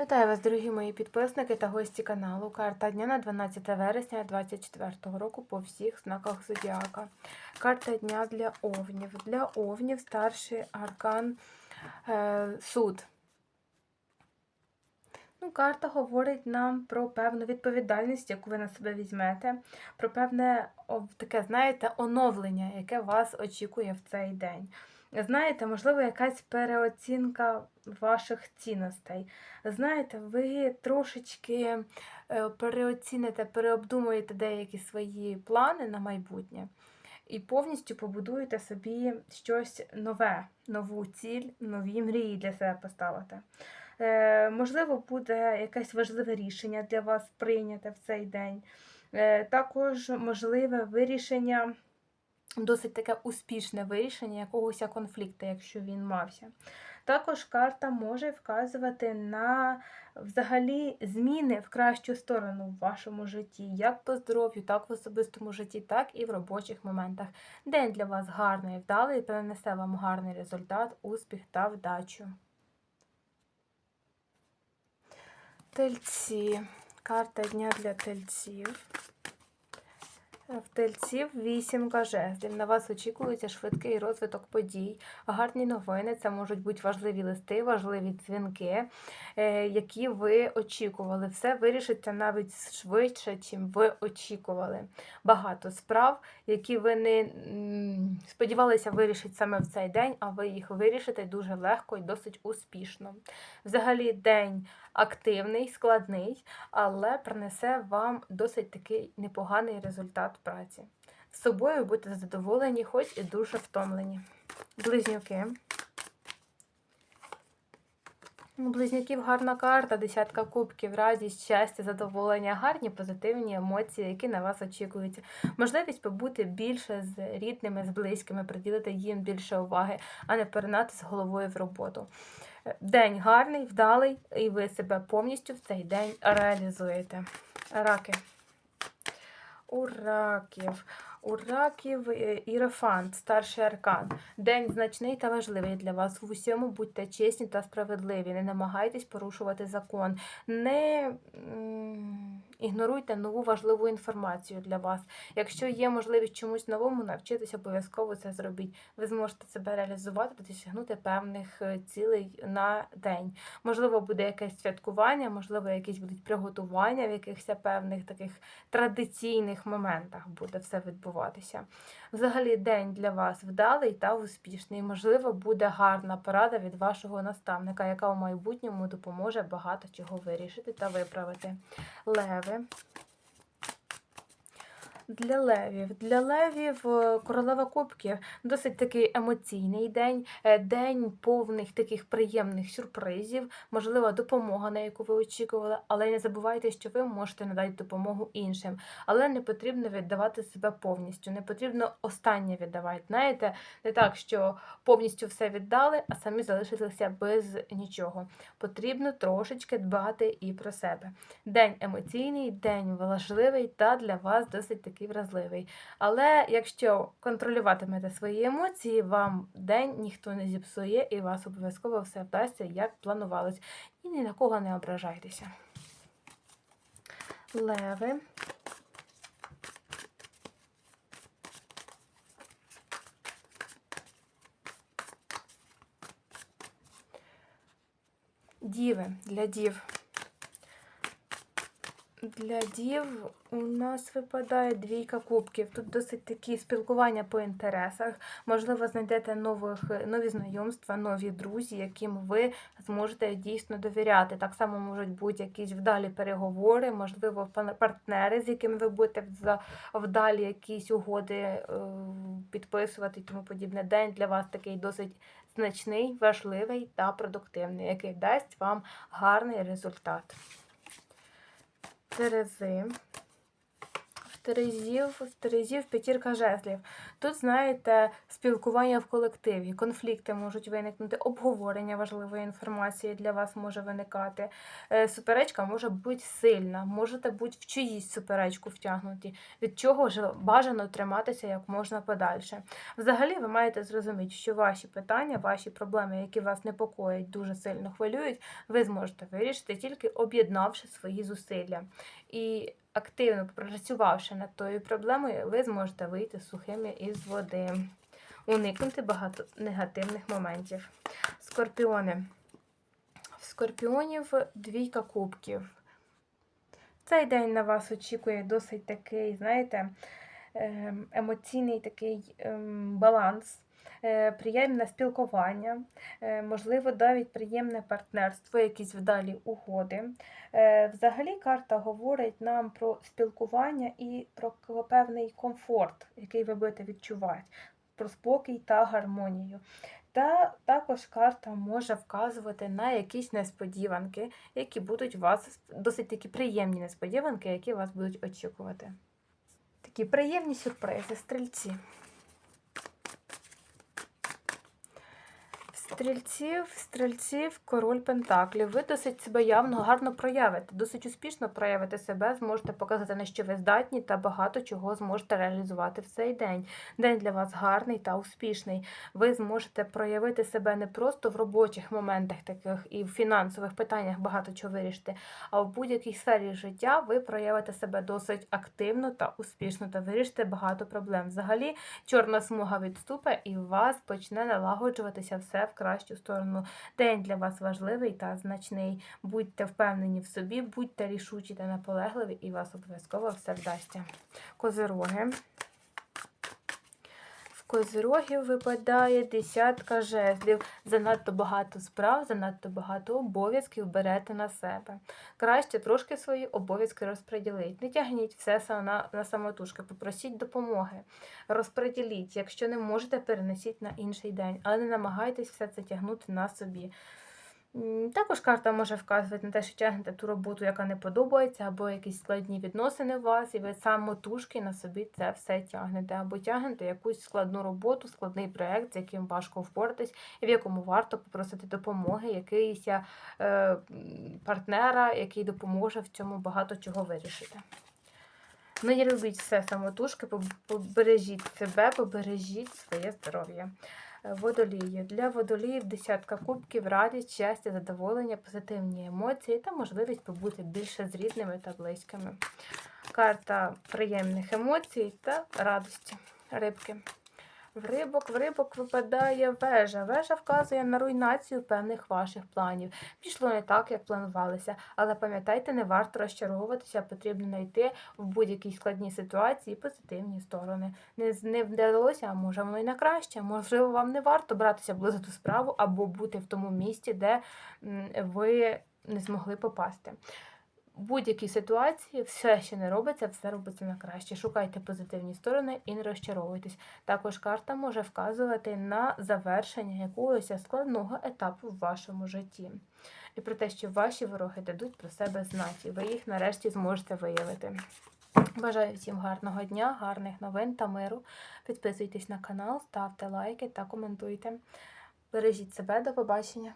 Вітаю вас, дорогі мої підписники та гості каналу. Карта дня на 12 вересня 2024 року по всіх знаках Зодіака. Карта дня для овнів. Для овнів старший аркан е, суд. Ну, карта говорить нам про певну відповідальність, яку ви на себе візьмете, про певне таке, знаєте, оновлення, яке вас очікує в цей день. Знаєте, можливо, якась переоцінка ваших цінностей. Знаєте, ви трошечки е, переоціните, переобдумуєте деякі свої плани на майбутнє і повністю побудуєте собі щось нове, нову ціль, нові мрії для себе поставите. Е, можливо, буде якесь важливе рішення для вас прийняте в цей день. Е, також можливе вирішення досить таке успішне вирішення якогось конфлікту, якщо він мався. Також карта може вказувати на взагалі зміни в кращу сторону в вашому житті, як по здоров'ю, так в особистому житті, так і в робочих моментах. День для вас гарний вдалий, принесе вам гарний результат, успіх та вдачу. Тельці. Карта дня для тельців. В тельців вісімка жезлів. На вас очікується швидкий розвиток подій, гарні новини. Це можуть бути важливі листи, важливі дзвінки, е, які ви очікували. Все вирішиться навіть швидше, чим ви очікували. Багато справ, які ви не сподівалися вирішити саме в цей день, а ви їх вирішите дуже легко і досить успішно. Взагалі, день активний, складний, але принесе вам досить такий непоганий результат праці. З собою будете задоволені, хоч і дуже втомлені. Близнюки. У близнюків гарна карта, десятка кубків, радість, щастя, задоволення, гарні позитивні емоції, які на вас очікуються. Можливість побути більше з рідними, з близькими, приділити їм більше уваги, а не перенати з головою в роботу. День гарний, вдалий, і ви себе повністю в цей день реалізуєте. Раки. У раків. У раків е, старший аркан. День значний та важливий для вас. В усьому будьте чесні та справедливі. Не намагайтесь порушувати закон. Не ігноруйте нову важливу інформацію для вас. Якщо є можливість чомусь новому, навчитися обов'язково це зробіть. Ви зможете себе реалізувати та досягнути певних е, цілей на день. Можливо, буде якесь святкування, можливо, якісь будуть приготування в якихось певних таких традиційних моментах буде все відбуватися. Взагалі, день для вас вдалий та успішний. Можливо, буде гарна порада від вашого наставника, яка у майбутньому допоможе багато чого вирішити та виправити. Леви. Для левів. Для левів е, королева кубків досить такий емоційний день, е, день повних таких приємних сюрпризів, можливо, допомога, на яку ви очікували, але не забувайте, що ви можете надати допомогу іншим. Але не потрібно віддавати себе повністю, не потрібно останнє віддавати. Знаєте, не так, що повністю все віддали, а самі залишилися без нічого. Потрібно трошечки дбати і про себе. День емоційний, день важливий та для вас досить такий вразливий. Але якщо контролюватимете свої емоції, вам день ніхто не зіпсує і вас обов'язково все вдасться, як планувалось. І ні на кого не ображайтеся. Леви. Діви для дів. Для дів у нас випадає двійка кубків. Тут досить такі спілкування по інтересах. Можливо, знайдете нових, нові знайомства, нові друзі, яким ви зможете дійсно довіряти. Так само можуть бути якісь вдалі переговори, можливо, партнери, з якими ви будете вдалі якісь угоди е, підписувати і тому подібне. День для вас такий досить значний, важливий та продуктивний, який дасть вам гарний результат. Терези. Терезів, Терезів, п'ятірка жезлів. Тут, знаєте, спілкування в колективі, конфлікти можуть виникнути, обговорення важливої інформації для вас може виникати. Е, Суперечка може бути сильна, можете бути в чиїсь суперечку втягнуті, від чого ж бажано триматися як можна подальше. Взагалі, ви маєте зрозуміти, що ваші питання, ваші проблеми, які вас непокоять, дуже сильно хвилюють, ви зможете вирішити тільки об'єднавши свої зусилля. І активно попрацювавши над тою проблемою, ви зможете вийти сухими із води, уникнути багато негативних моментів. Скорпіони. В скорпіонів двійка кубків. Цей день на вас очікує досить такий, знаєте, ем, емоційний такий ем, баланс, приємне спілкування, е, можливо, навіть приємне партнерство, якісь вдалі угоди. Е, Взагалі карта говорить нам про спілкування і про певний комфорт, який ви будете відчувати, про спокій та гармонію. Та також карта може вказувати на якісь несподіванки, які будуть вас досить такі приємні несподіванки, які вас будуть очікувати. Такі приємні сюрпризи, стрільці. Стрільців, стрільців, король Пентаклів. Ви досить себе явно гарно проявите, досить успішно проявите себе, зможете показати, на що ви здатні, та багато чого зможете реалізувати в цей день. День для вас гарний та успішний. Ви зможете проявити себе не просто в робочих моментах таких і в фінансових питаннях багато чого вирішити, а в будь-якій сфері життя ви проявите себе досить активно та успішно та вирішите багато проблем. Взагалі, чорна смуга відступить і у вас почне налагоджуватися все в кращу сторону. День для вас важливий та значний. Будьте впевнені в собі, будьте рішучі та наполегливі, і вас обов'язково все вдасться. Козироги. Козирогів випадає десятка жезлів. Занадто багато справ, занадто багато обов'язків берете на себе. Краще трошки свої обов'язки розподіліть. Не тягніть все на, на самотужки, попросіть допомоги. Розподіліть. Якщо не можете, перенесіть на інший день, але не намагайтесь все це тягнути на собі. Також карта може вказувати на те, що тягнете ту роботу, яка не подобається, або якісь складні відносини у вас, і ви самотужки на собі це все тягнете, або тягнете якусь складну роботу, складний проєкт, з яким важко впоратись, і в якому варто попросити допомоги якийсь е, партнера, який допоможе в цьому багато чого вирішити. Ну, не робіть все самотужки, побережіть себе, побережіть своє здоров'я. Водолії. Для водоліїв десятка кубків, радість, щастя, задоволення, позитивні емоції та можливість побути більше з рідними та близькими. Карта приємних емоцій та радості. Рибки. В рибок, в рибок випадає вежа. Вежа вказує на руйнацію певних ваших планів. Пішло не так, як планувалося, але пам'ятайте, не варто розчаровуватися, потрібно знайти в будь-якій складній ситуації позитивні сторони. Не, не вдалося, а може воно й на краще. Можливо, вам не варто братися близько ту справу або бути в тому місці, де ви не змогли попасти. В будь-якій ситуації все, що не робиться, все робиться на краще. Шукайте позитивні сторони і не розчаровуйтесь. Також карта може вказувати на завершення якогось складного етапу в вашому житті. І про те, що ваші вороги дадуть про себе знати, ви їх нарешті зможете виявити. Бажаю всім гарного дня, гарних новин та миру. Підписуйтесь на канал, ставте лайки та коментуйте. Бережіть себе, до побачення!